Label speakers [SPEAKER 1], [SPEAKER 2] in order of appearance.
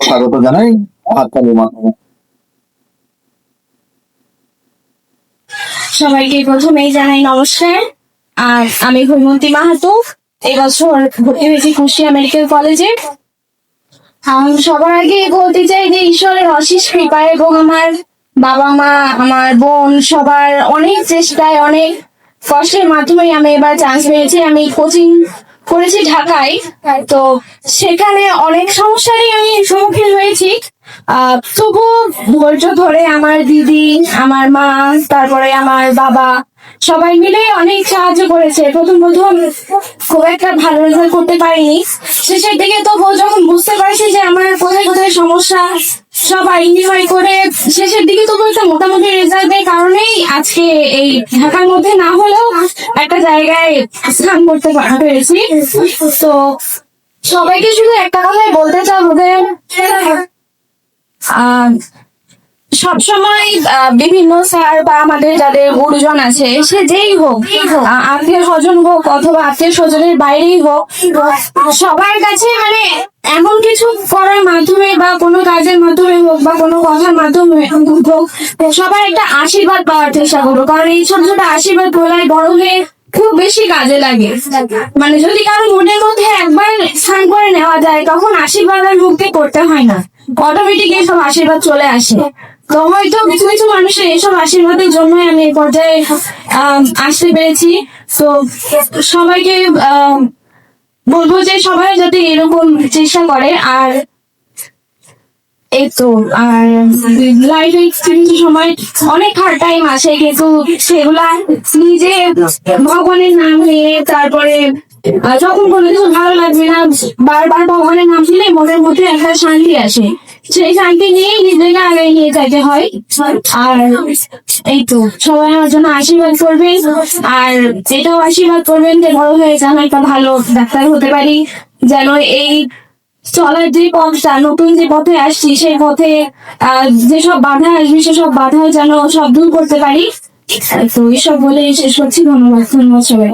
[SPEAKER 1] স্বাগত জানাই। হাততালির মাধ্যমে
[SPEAKER 2] সবাইকে প্রথমেই জানাই নমস্কার। আর আমি হৈমন্তী মাহাতো। এবছর ভর্তি হয়েছি কুষ্টিয়া মেডিকেল কলেজে। সবার আগে বলতে চাই যে ঈশ্বরের অশেষ কৃপা এবং আমার বাবা মা আমার বোন সবার অনেক চেষ্টায়, অনেক কষ্টের মাধ্যমে আমি এবার চান্স পেয়েছি। আমি কোচিং করেছি ঢাকায়, তো সেখানে অনেক সমস্যারই আমি সম্মুখীন হয়েছি। তবু ধৈর্য ধরে আমার দিদি, আমার মা, তারপরে আমার বাবা, সবাই মিলে অনেক সাহায্য করেছে। প্রথম প্রথম খুব একটা ভালো রেজাল্ট করতে পারিনি। শেষের দিকে তো যখন বুঝতে পারছি যে আমার কোথায় কোথায় সমস্যা, সব আইডেন্টিফাই করে, শেষের দিকে তবু একটা মোটামুটি রেজাল্টের কারণেই আজকে এই ঢাকার মধ্যে না হলেও একটা জায়গায় স্নান করতে পেরেছি তো সবাইকে শুধু একটা কথাই বলতে চাবো যে সবসময় বিভিন্ন স্যার বা আমাদের যাদের গুরুজন আছে, সে যেই হোক আত্মীয় স্বজন হোক অথবা আত্মীয় স্বজনের বাইরেই হোক, সবার কাছে মানে এমন কিছু করার মাধ্যমে বা কোনো কাজের মাধ্যমে হোক বা কোনো কথার মাধ্যমে হোক, সবার একটা আশীর্বাদ পাওয়ার চেষ্টা করব। কারণ এই ছোট ছোট আশীর্বাদ বলাই বড় হয়ে খুব বেশি কাজে লাগে। মানে যদি কারও মনের মধ্যে একবার স্থান করে নেওয়া যায়, তখন আশীর্বাদ আর মুক্তি করতে হয় না। অটোমেটিক এসব আশীর্বাদ চলে আসে। হয়তো কিছু কিছু মানুষের এইসব আশীর্বাদের জন্যই আমি এই পর্যায়ে আসতে পেরেছি। তো সবাইকে বলব যে সবাই যাতে এরকম চেষ্টা করে। আর এই তো, আর লাইফে কিছু সময় অনেক হার্ড টাইম আসে কিন্তু সেগুলা নিজে ভগবানের নাম নিয়ে তারপরে যখন কোনো কিছু ভালো লাগবে না, বারবার ভগবানের নাম নিলে মনের মধ্যে একটা শান্তি আসে। সেই শান্তি নিয়েই নিজেকে আগে নিয়ে যেতে হয় আর এই, তো সবাই আমার জন্য আশীর্বাদ করবেন আর এটাও আশীর্বাদ করবেন যে বড় হয়ে যেন, একটা ভালো ডাক্তার হতে পারি যেন এই, চলার যে পথটা নতুন যে পথে আসছি সেই পথে যেসব বাধা আসবে, সেসব বাধা যেন সব দূর করতে পারি। তো এইসব বলে শেষ করছি, ধন্যবাদ ধন্যবাদ সবাই